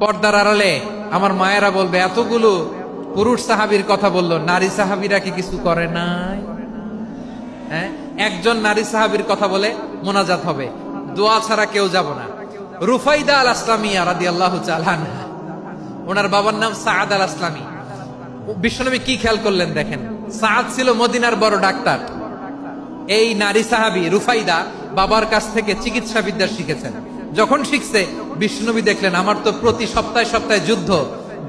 পর্দার আড়ালে আমার মায়েরা বলবে, এতগুলো পুরুষ সাহাবীর কথা বলল, নারী সাহাবীরা কি কিছু করে নাই? হ্যাঁ? একজন নারী সাহাবীর কথা বলে মোনাজাত হবে। দোয়া ছাড়া কেউ যাব না। রুফাইদা আল আসলামিয়া রাদি আল্লাহ ওনার বাবার নাম সাদ আল আসলামী বিশ্বনবী কি খেয়াল করলেন দেখেন? সাদ ছিল মদিনার বড় ডাক্তার। এই নারী সাহাবি রুফাইদা বাবার কাছ থেকে চিকিৎসা বিদ্যা শিখেছেন। যখন শিখছে, বিষ্ণুনবী দেখলেন, আমার তো প্রতি সপ্তাহে সপ্তাহে যুদ্ধ।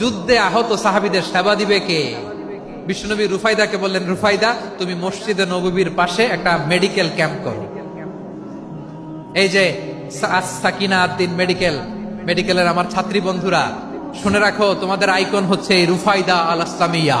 যুদ্ধে আহত সাহাবিদের সেবা দিবে কে? বিষ্ণুনবী রুফাইদাকে বললেন, রুফাইদা, তুমি মসজিদে নবীর পাশে একটা মেডিকেল ক্যাম্প করো। এই যে সাকিনা আদ্দিন মেডিকেল মেডিকেলের আমার ছাত্রী বন্ধুরা, শুনে রাখো, তোমাদের আইকন হচ্ছে রুফাইদা আল আসলামিয়া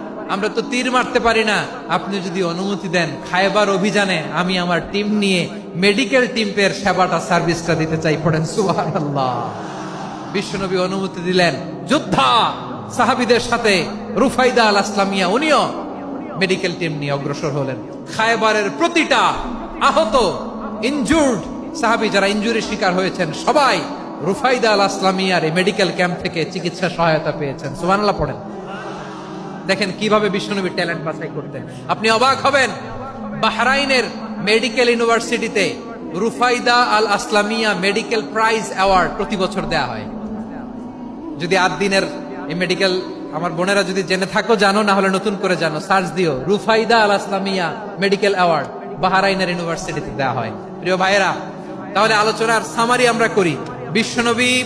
আমরা তো তীর মারতে পারি না। আপনি যদি অনুমতি দেন, খাইবার অভিযানে আমি আমার টিম নিয়ে মেডিকেল টিমের সেবাটা, সার্ভিসটা দিতে চাই। পড়েন, সুবহানাল্লাহ। বিশ্বনবী অনুমতি দিলেন। যোদ্ধা সাহাবিদের সাথে রুফাইদা আল আসলামিয়া, উনিও মেডিকেল টিম নিয়ে অগ্রসর হলেন। খায়বারের প্রতিটা আহত ইনজুর্ড সাহাবি যারা ইনজুরি শিকার হয়েছেন, সবাই রুফাইদা আল আসলামিয়ার এই মেডিকেল ক্যাম্প থেকে চিকিৎসা সহায়তা পেয়েছেন। সুবহানাল্লাহ, পড়েন। দেখেন কীভাবে বিশ্বনবী ট্যালেন্ট বাছাই করতেন। আপনি অবাক হবেন, বাহরাইনের মেডিকেল ইউনিভার্সিটিতে Rufaida Al Aslamia medical prize award প্রতি বছর দেয়া হয়। যদি আট দিনের এই মেডিকেল, আমার বোনেরা যদি জেনে থাকো, জানো, না হলে নতুন করে জানো, সার্চ দিও, Rufaida Al Aslamia medical award বাহারাইনের ইউনিভার্সিটিতে দেওয়া হয়। প্রিয় ভাইয়েরা, তাহলে আলোচনার সামারি আমরা করি। বিশ্বনবী,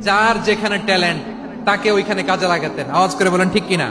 যার যেখানে ট্যালেন্ট তাকে ওইখানে কাজে লাগাতেন। আওয়াজ করে বলেন, ঠিক কিনা?